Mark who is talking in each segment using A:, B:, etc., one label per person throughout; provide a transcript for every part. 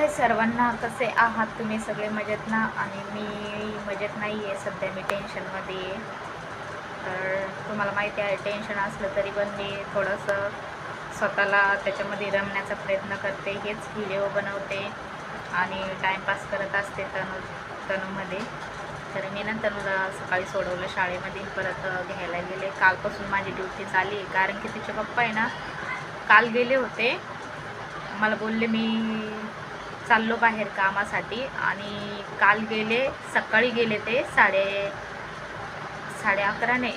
A: हाय सर्वांना कसे आहात तुम्ही सगळे मजेत ना आणि मी मजेत नाही आहे सध्या मी टेन्शनमध्ये आहे. तर तुम्हाला माहिती आहे टेन्शन असलं तरी पण मी थोडंसं स्वतःला त्याच्यामध्ये रमण्याचा प्रयत्न करते हेच व्हिडिओ बनवते आणि टाईमपास करत असते तनु तनूमध्ये. तर मी ना तनूला सकाळी सोडवलं शाळेमध्ये परत घ्यायला गेले. कालपासून माझी ड्युटी चालली आहे कारण की तिचे पप्पा आहे ना काल गेले होते. मला बोलले मी चाललो बाहेर कामासाठी आणि काल गेले सकाळी गेले ते साडे साडे अकराने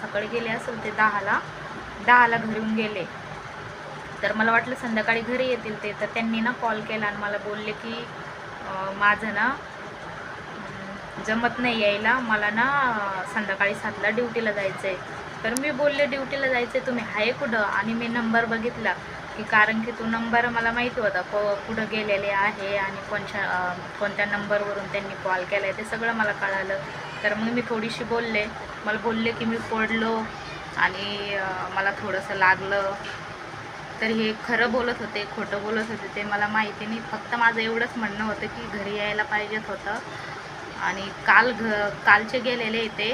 A: सकाळी गेले असेल ते दहाला. दहाला घरून गेले. तर मला वाटलं संध्याकाळी घरी येतील ते. तर त्यांनी ना कॉल केला आणि मला बोलले की माझं ना जमत नाही यायला. मला ना संध्याकाळी सातला ड्युटीला जायचं आहे तर मी बोलले ड्युटीला जायचं आहे तुम्ही. आहे कुठं? आणि मी नंबर बघितला. की कारण की तो नंबर मला माहिती होता को कुठं गेलेले आहे आणि कोणत्या कोणत्या नंबरवरून त्यांनी कॉल केला आहे ते सगळं मला कळालं. तर मग मी थोडीशी बोलले. मला बोलले की मी पडलो आणि मला थोडंसं लागलं. तर हे खरं बोलत होते खोटं बोलत होते ते मला माहिती नाही. फक्त माझं एवढंच म्हणणं होतं की घरी यायला पाहिजेत होतं. आणि काल घ कालचे गेलेले ते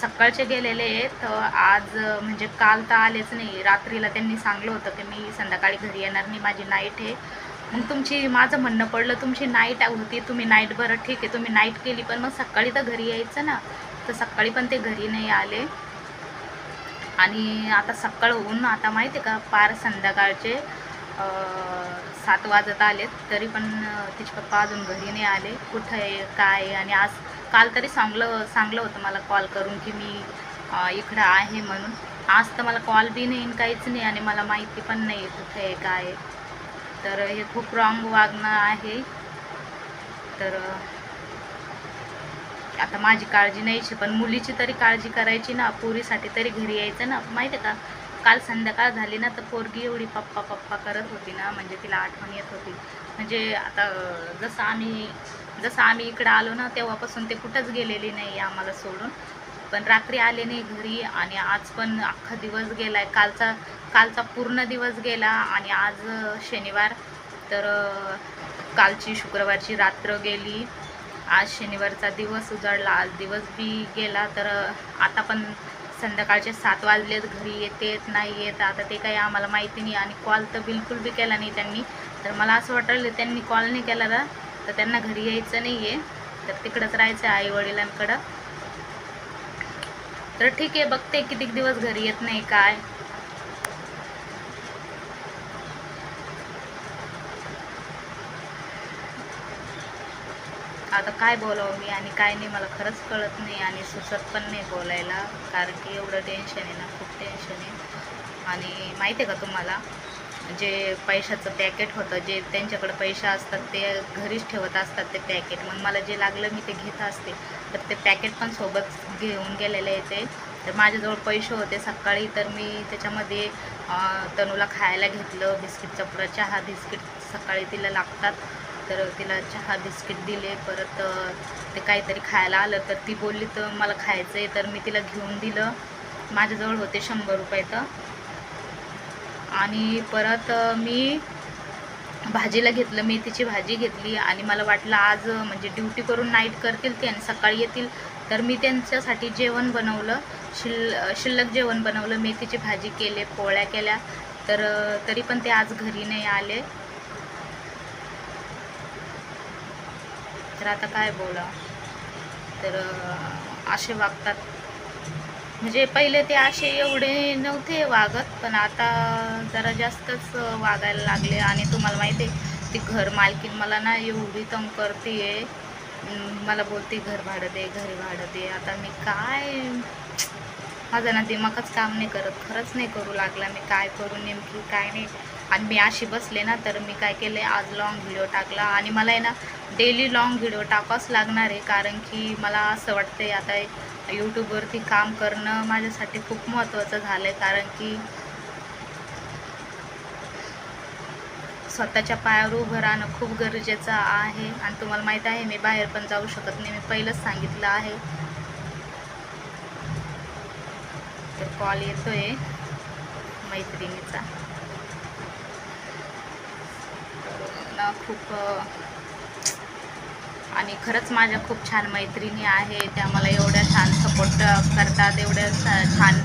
A: सकाळचे गेलेले आहेत. आज म्हणजे काल तर आलेच नाही. रात्रीला त्यांनी सांगलं होतं की मी संध्याकाळी घरी येणार नाही माझी नाईट आहे. मग तुमची माझं म्हणणं पडलं तुमची नाईट होती तुम्ही नाईट बरं ठीक आहे तुम्ही नाईट केली पण मग सकाळी तर घरी यायचं ना. तर सकाळी पण ते घरी नाही आले. आणि आता सकाळ होऊन आता माहिती आहे का पार संध्याकाळचे. सात वाजत आलेत तरी पण तिचे पप्पा अजून घरी नाही आले. कुठं आहे काय आहे? आणि आज काल तरी सांगलं सांगलं होतं मला कॉल करून की मी इकडं आहे म्हणून. आज तर मला कॉल बी नाही काहीच नाही आणि मला माहिती पण नाही कुठं आहे काय आहे. तर हे खूप रॉंग वागणं आहे. तर आता माझी काळजी नाहीची पण मुलीची तरी काळजी करायची ना पुरीसाठी तरी घरी यायचं ना. माहिती आहे का? काल संध्याकाळ झाली ना तर पोरगी एवढी पप्पा पप्पा करत होती ना म्हणजे तिला आठवण येत होती. म्हणजे आता जसं आम्ही जसं आम्ही इकडं आलो ना तेव्हापासून ते कुठंच गेलेली नाही आम्हाला सोडून. पण रात्री आले नाही घरी आणि आज पण अख्खा दिवस गेला आहे कालचा कालचा पूर्ण दिवस गेला आणि आज शनिवार. तर कालची शुक्रवारची रात्र गेली. आज शनिवारचा दिवस उजाडला. आज दिवस बी गेला तर आता पण संध्याकाळचे सात वाजलेत घरी येतेत नाही येत आता ते काही आम्हाला माहिती नाही आणि कॉल तर बिलकुल बी केला नाही त्यांनी. तर मला असं वाटलं त्यांनी कॉल नाही केला ना तर त्यांना घरी यायचं नाही आहे तर तिकडंच राहायचं आई वडिलांकडं तर ठीक आहे बघते किती दिवस घरी येत नाही काय. आता काय बोलावं मी आणि काय नाही मला खरंच कळत नाही आणि सुचत पण नाही बोलायला कारण की एवढं टेन्शन आहे ना खूप टेन्शन आहे. आणि माहिती आहे का तुम्हाला जे पैशाचं पॅकेट होतं जे त्यांच्याकडे पैसे असतात ते घरीच ठेवत असतात ते पॅकेट मग मला जे लागलं मी ते घेत असते. तर ते पॅकेट पण सोबत घेऊन गेलेले आहे ते. तर माझ्याजवळ पैसे होते सकाळी तर मी त्याच्यामध्ये तनूला खायला घेतलं बिस्किटचा पुरा चहा बिस्किट सकाळी तिला लागतात. तर तिला चहा बिस्किट दिले परत ते काहीतरी खायला आलं तर ती बोलली तर मला खायचं आहे तर मी तिला घेऊन दिलं. माझ्याजवळ होते शंभर रुपये तर. आणि परत मी भाजीला घेतलं मेथीची भाजी घेतली आणि मला वाटलं आज म्हणजे ड्युटी करून नाईट करतील ते आणि सकाळी येतील तर मी त्यांच्यासाठी जेवण बनवलं. शिल शिल्लक जेवण बनवलं. मेथीची भाजी केले पोळ्या केल्या तर तरी पण ते आज घरी नाही आले. तर आता काय बोला? तर असे वागतात. म्हणजे पहिले ते असे एवढे नव्हते वागत पण आता जरा जास्तच वागायला लागले आणि तुम्हाला माहिती आहे ती घर मालकीन मला ना एवढी तंग करते मला बोलते घर भाडं दे घरी भाडं दे. आता मी काय माझा ना दिमागच काम नाही करत. खरंच नाही करू लागला मी. काय करू नेमकी? काय नाही. आणि मी अशी बसले ना तर मी काय केले आज लॉंग व्हिडिओ टाकला. आणि मला आहे ना डेली लॉंग व्हिडिओ टाकावंच लागणार आहे कारण की मला असं वाटतंय आता यूट्यूबवरती काम करणं माझ्यासाठी खूप महत्त्वाचं झालं आहे कारण की स्वतःच्या पायावर उभं राहणं खूप गरजेचं आहे. आणि तुम्हाला माहीत आहे मी बाहेर पण जाऊ शकत नाही. मी पहिलंच सांगितलं आहे. तर कॉल येतोय मैत्रिणीचा. तर ना खूप आणि खरंच माझ्या खूप छान मैत्रिणी आहे त्या मला एवढ्या छान सपोर्ट करतात एवढ्या स- छान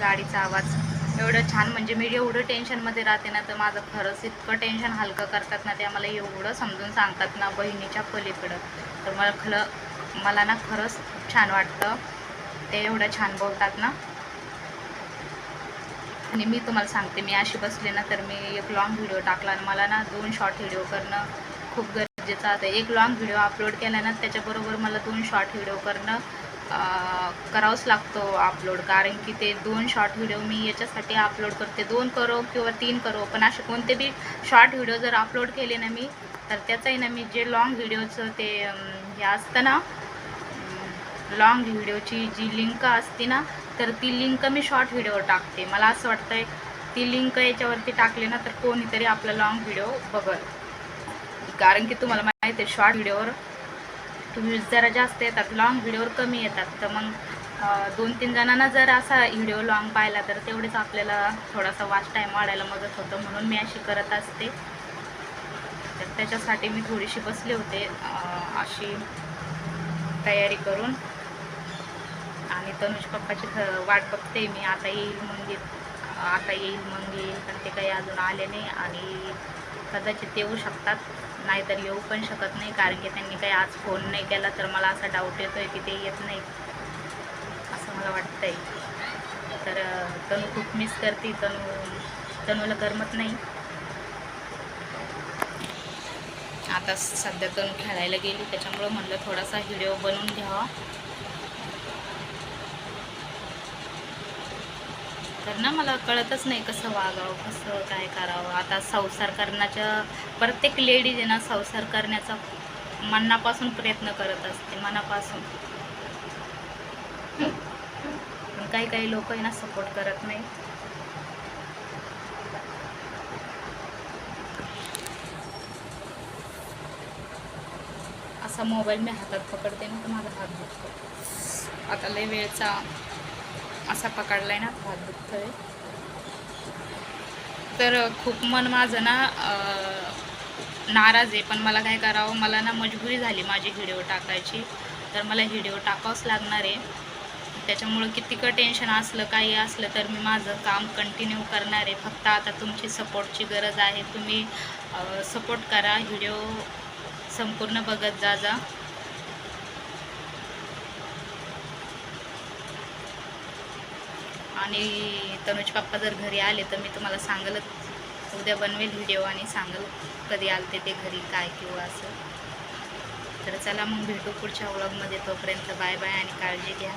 A: गाडीचा आवाज. एवढं छान म्हणजे मी एवढं टेन्शनमध्ये राहते ना तर माझं खरंच इतकं टेन्शन हलकं करतात ना ते मला एवढं समजून सांगतात ना बहिणीच्या पलीकडं. तर मला खरं मला ना खरंच खूप छान वाटतं. ते एवढं छान बोलतात ना. आणि मी तुम्हाला सांगते मी अशी बसले ना तर मी एक लॉंग व्हिडिओ टाकला आणि मला ना दोन शॉर्ट व्हिडिओ करणं खूप गरजेचं आता एक लॉंग व्हिडिओ अपलोड केला ना त्याच्याबरोबर मला दोन शॉर्ट व्हिडिओ करणं करावंच लागतो अपलोड कारण की ते दोन शॉर्ट व्हिडिओ मी याच्यासाठी अपलोड करते. दोन करो किंवा तीन करो पण असे कोणते बी शॉर्ट व्हिडिओ जर अपलोड केले ना मी तर त्याचंही ना मी जे लॉंग व्हिडिओचं ते हे असतं ना लॉंग व्हिडिओची जी लिंक असते ना तर ती लिंक मी शॉर्ट व्हिडिओवर टाकते. मला असं वाटतंय ती लिंक याच्यावरती टाकली ना तर कोणीतरी आपला लॉंग व्हिडिओ बघल. कारण की तुम्हाला माहिती आहे शॉर्ट व्हिडिओवर व्ह्यूज जरा जास्त येतात लॉंग व्हिडिओवर कमी येतात. तर मग दोन तीन जणांना जर असा व्हिडिओ लॉंग पाहिला तर तेवढेच आपल्याला थोडासा वाच टाईम वाढायला मदत होतं म्हणून मी अशी करत असते. तर त्याच्यासाठी मी थोडीशी बसले होते अशी तयारी करून. तनुज पप्पाची थ- वाट बघते मी आता येईल मग आता येईल मग येईल पण ते काही अजून आले नाही आणि कदाचित येऊ शकतात नाहीतर येऊ पण शकत नाही कारण की त्यांनी काही आज फोन नाही केला तर मला असा डाऊट येतो आहे की ते येत नाही असं मला वाटतंय. तर तनू खूप मिस करते तनू तनूला करमत नाही. आता सध्या तनू खेळायला गेली त्याच्यामुळं म्हणलं थोडासा व्हिडिओ बनवून घ्यावा. तर ना मला कळतच नाही कसं वागावं कसं काय करावं. आता संसार करण्याच्या प्रत्येक लेडीज आहे ना संसार करण्याचा मनापासून प्रयत्न करत असते मनापासून. पण काही काही लोक आहे ना सपोर्ट करत नाही. असा मोबाईल मी हातात पकडते ना तर माझा हात दुखतो. आता लय वेळचा असा पकडलाय ना हात दुखतोय तर खूप मन माझं ना नाराज आहे. पण मला काय करावं? मला ना मजबुरी झाली माझी व्हिडिओ टाकायची. तर मला व्हिडिओ टाकावंच लागणार आहे. त्याच्यामुळं कितीकं टेन्शन असलं काही असलं तर मी माझं काम कंटिन्यू करणार आहे. फक्त आता तुमची सपोर्टची गरज आहे. तुम्ही सपोर्ट करा. व्हिडिओ संपूर्ण बघत जा जा. आणि तनुज पप्पा जर घरी आले तर मी तुम्हाला सांगलच उद्या बनवेल व्हिडिओ आणि सांगल कधी आलते ते घरी काय किंवा असं. तर चला मग भेटू पुढच्या व्लॉगमध्ये तोपर्यंत बाय बाय आणि काळजी घ्या.